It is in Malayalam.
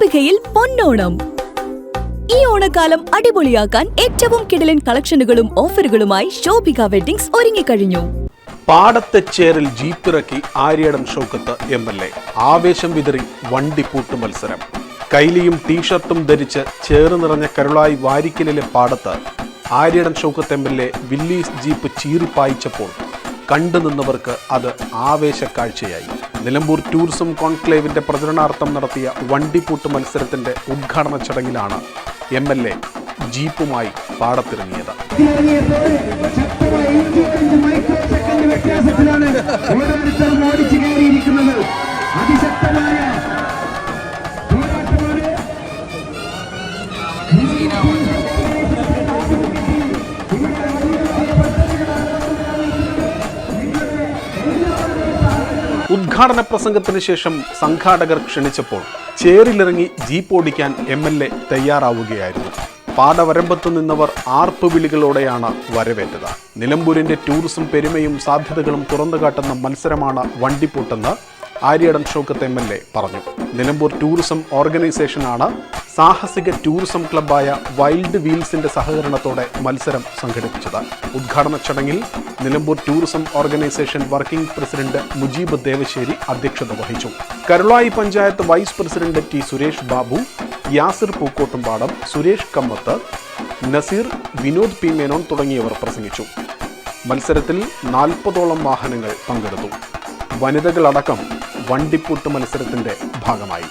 ശോഭികയിൽ പൊന്നോണം. ഈ ഓണക്കാലം അടിപൊളിയാക്കാൻ ഏറ്റവും കിടലൻ കളക്ഷനുകളും ഓഫറുകളുമായി ശോഭിക വെഡിങ്സ് ഒരുങ്ങിക്കഴിഞ്ഞു. പാടത്തെ ചേറിൽ ജീപ്പിറക്കി Aryadan Shoukath M L A. ആവേശം വിതറി വണ്ടി പൂട്ട് മത്സരം. കൈലിയും ടീഷർട്ടും ധരിച്ച് ചേറ് നിറഞ്ഞ കരുളായി വാരിക്കലിലെ പാടത്ത് Aryadan Shoukath M L A Willys jeep ചീറിപ്പായിച്ചപ്പോൾ കണ്ടുനിന്നവർക്ക് അത് അത് ആവേശക്കാഴ്ചയായി. നിലമ്പൂർ ടൂറിസം കോൺക്ലേവിന്റെ പ്രചരണാർത്ഥം നടത്തിയ വണ്ടിപ്പൂട്ട് മത്സരത്തിന്റെ ഉദ്ഘാടന ചടങ്ങിലാണ് എം എൽ എ ജീപ്പുമായി പാടത്തിറങ്ങിയത്. ഇറങ്ങിയപ്പോൾ ഉദ്ഘാടന പ്രസംഗത്തിന് ശേഷം സംഘാടകർ ക്ഷണിച്ചപ്പോൾ ചേറിലിറങ്ങി ജീപ്പ് ഓടിക്കാൻ എം എൽ എ തയ്യാറാവുകയായിരുന്നു. പാടവരമ്പത്ത് നിന്നവർ ആർപ്പ് വിളികളോടെയാണ് വരവേറ്റത്. നിലമ്പൂരിന്റെ ടൂറിസം പെരുമയും സാധ്യതകളും തുറന്നുകാട്ടുന്ന മത്സരമാണ് വണ്ടിപ്പൂട്ടെന്ന് Aryadan Shoukath M L A പറഞ്ഞു. നിലമ്പൂർ ടൂറിസം ഓർഗനൈസേഷനാണ് സാഹസിക ടൂറിസം ക്ലബ്ബായ വൈൽഡ് വീൽസിന്റെ സഹകരണത്തോടെ മത്സരം സംഘടിപ്പിച്ചത്. ഉദ്ഘാടന ചടങ്ങിൽ Nilambur tourism organisation working president Mujeeb Devassery അധ്യക്ഷത വഹിച്ചു. Karulai panchayat vice president T Suresh Babu Yasir Pookkottumpadam Suresh Kammath Naseer Vinod P Menon തുടങ്ങിയവർ പ്രസംഗിച്ചു. മത്സരത്തിൽ നാൽപ്പതോളം വാഹനങ്ങൾ പങ്കെടുത്തു. വനിതകളടക്കം വണ്ടിപ്പൂട്ട് മത്സരത്തിന്റെ ഭാഗമായി.